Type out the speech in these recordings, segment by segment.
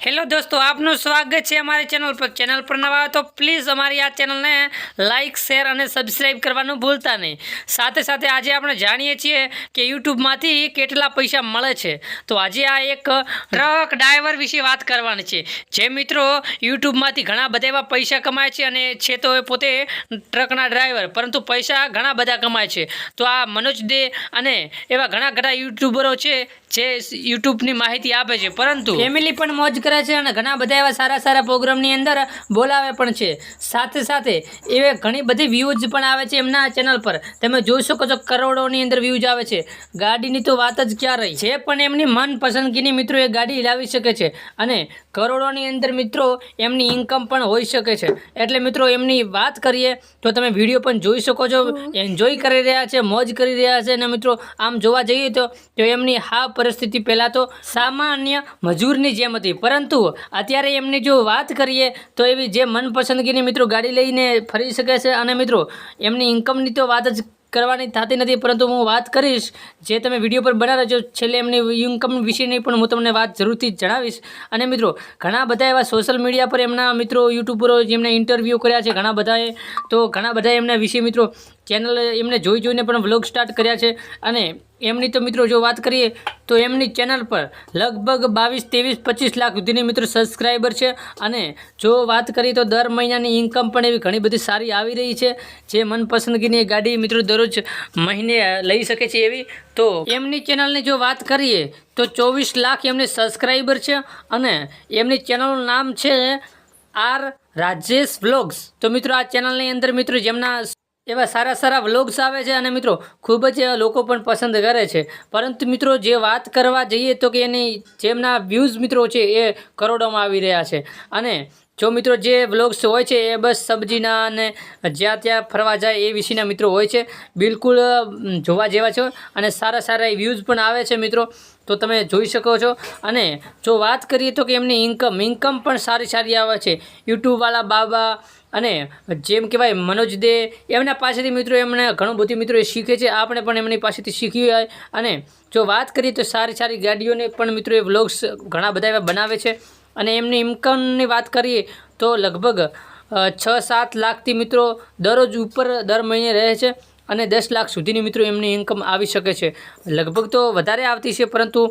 Hello દોસ્તો, આપનું સ્વાગત છે અમારી ચેનલ પર. ચેનલ પર નવા આવે તો પ્લીઝ અમારી આ ચેનલને લાઇક શેર અને સબસ્ક્રાઈબ કરવાનું ભૂલતા નહીં. સાથે સાથે આજે આપણે જાણીએ છીએ કે યુટ્યુબમાંથી કેટલા પૈસા મળે છે. તો આજે આ એક ટ્રક ડ્રાઈવર વિશે વાત કરવાની છે. જે મિત્રો યુટ્યુબમાંથી ઘણા બધા એવા પૈસા કમાય છે અને છે તો એ પોતે ટ્રકના ડ્રાઈવર, પરંતુ પૈસા ઘણા બધા કમાય છે. તો આ મનોજ દે અને એવા ઘણા ઘણા યુટ્યુબરો છે જે યુટ્યુબની માહિતી આપે છે પરંતુ ફેમિલી પણ મોજ કરે છે અને ઘણા બધા એવા સારા સારા પ્રોગ્રામની અંદર બોલાવે પણ છે. સાથે સાથે એવે ઘણી બધી વ્યૂઝ પણ આવે છે એમના ચેનલ પર. તમે જોઈ શકો છો કરોડોની અંદર વ્યૂઝ આવે છે. ગાડીની તો વાત જ ક્યાં રહી? જે પણ એમની મન પસંદગીની મિત્રો એ ગાડી લાવી શકે છે અને કરોડોની અંદર મિત્રો એમની ઇન્કમ પણ હોઈ શકે છે. એટલે મિત્રો એમની વાત કરીએ તો તમે વીડિયો પણ જોઈ શકો છો. એન્જોય કરી રહ્યા છે મોજ કરી રહ્યા છે અને મિત્રો આમ જોવા જઈએ તો તો એમની હા પરિસ્થિતિ પહેલાં તો સામાન્ય મજૂરની જેમ હતી. પરંતુ અત્યારે એમની જો વાત કરીએ તો એવી જે મનપસંદગીની મિત્રો ગાડી લઈને ફરી શકે છે અને મિત્રો એમની ઇન્કમની તો વાત જ કરવાની થતી નથી. પરંતુ હું વાત કરીશ જે તમે વીડિયો પર બના છો, છેલ્લે એમની ઇન્કમ વિશેની પણ હું તમને વાત જરૂરથી જણાવીશ. અને મિત્રો, ઘણા બધા એવા સોશિયલ મીડિયા પર એમના મિત્રો યુટ્યુબરો જેમને ઇન્ટરવ્યૂ કર્યા છે ઘણા બધાએ. તો ઘણા બધા એમના વિશે મિત્રો ચેનલ એમને જોઈ જોઈને પણ વ્લોગ સ્ટાર્ટ કર્યા છે. અને એમની તો મિત્રો જો વાત કરીએ તો એમની ચેનલ પર લગભગ બાવીસ, ત્રેવીસ, પચીસ લાખ સુધીની મિત્રો સબસ્ક્રાઈબર છે. અને જો વાત કરીએ તો દર મહિનાની ઇન્કમ પણ એવી ઘણી બધી સારી આવી રહી છે. જે મનપસંદગીની ગાડી મિત્રો દરરોજ મહિને લઈ શકે છે એવી. તો એમની ચેનલની જો વાત કરીએ તો ચોવીસ લાખ એમની સબસ્ક્રાઈબર છે અને એમની ચેનલનું નામ છે આર રાજેશ વ્લોગ્સ તો મિત્રો આ ચેનલની અંદર મિત્રો જેમના એવા સારા સારા વ્લોગ્સ આવે છે અને મિત્રો ખૂબ જ લોકો પણ પસંદ કરે છે. પરંતુ મિત્રો જે વાત કરવા જઈએ તો કે એની જેમના વ્યૂઝ મિત્રો છે એ કરોડોમાં આવી રહ્યા છે. અને જો મિત્રો જે વ્લોગ્સ હોય છે એ બસ સબ્જીના અને જ્યાં ત્યાં ફરવા જાય એ વિશેના મિત્રો હોય છે. બિલકુલ જોવા જેવા છે અને સારા સારા વ્યૂઝ પણ આવે છે મિત્રો. તો તમે જોઈ શકો છો. અને જો વાત કરીએ તો કે એમની ઇન્કમ ઇન્કમ પણ સારી સારી આવે છે. યુટ્યુબવાળા બાબા અને જેમ કહેવાય મનોજ દે, એમના પાસેથી મિત્રો એમને ઘણું બધું મિત્રો શીખે છે. આપણે પણ એમની પાસેથી શીખવી હોય અને જો વાત કરીએ તો સારી સારી ગાડીઓને પણ મિત્રો એ વ્લોગ્સ ઘણા બધા એવા બનાવે છે. અને એમની ઇન્કમની વાત કરીએ તો લગભગ છ સાત લાખથી મિત્રો દરરોજ ઉપર દર મહિને રહે છે અને દસ લાખ સુધીની મિત્રો એમની ઇન્કમ આવી શકે છે. લગભગ તો વધારે આવતી છે, પરંતુ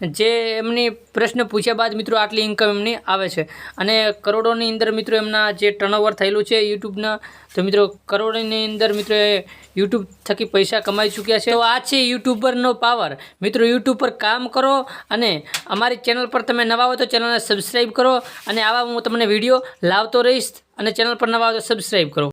જે એમની પ્રશ્ન પૂછ્યા બાદ મિત્રો આટલી ઇન્કમ એમની આવે છે. અને કરોડોની અંદર મિત્રો એમના જે ટર્નઓવર થયેલું છે યુટ્યુબના, તો મિત્રો કરોડોની અંદર મિત્રો એ યુટ્યુબ થકી પૈસા કમાઈ ચૂક્યા છે. તો આ છે યુટ્યુબરનો પાવર મિત્રો યુટ્યુબ પર કામ કરો અને અમારી ચેનલ પર તમે નવા હો તો ચેનલને સબસ્ક્રાઈબ કરો અને આવા હું તમને વીડિયો લાવતો રહીશ અને ચેનલ પર નવા હો તો સબસ્ક્રાઈબ કરો.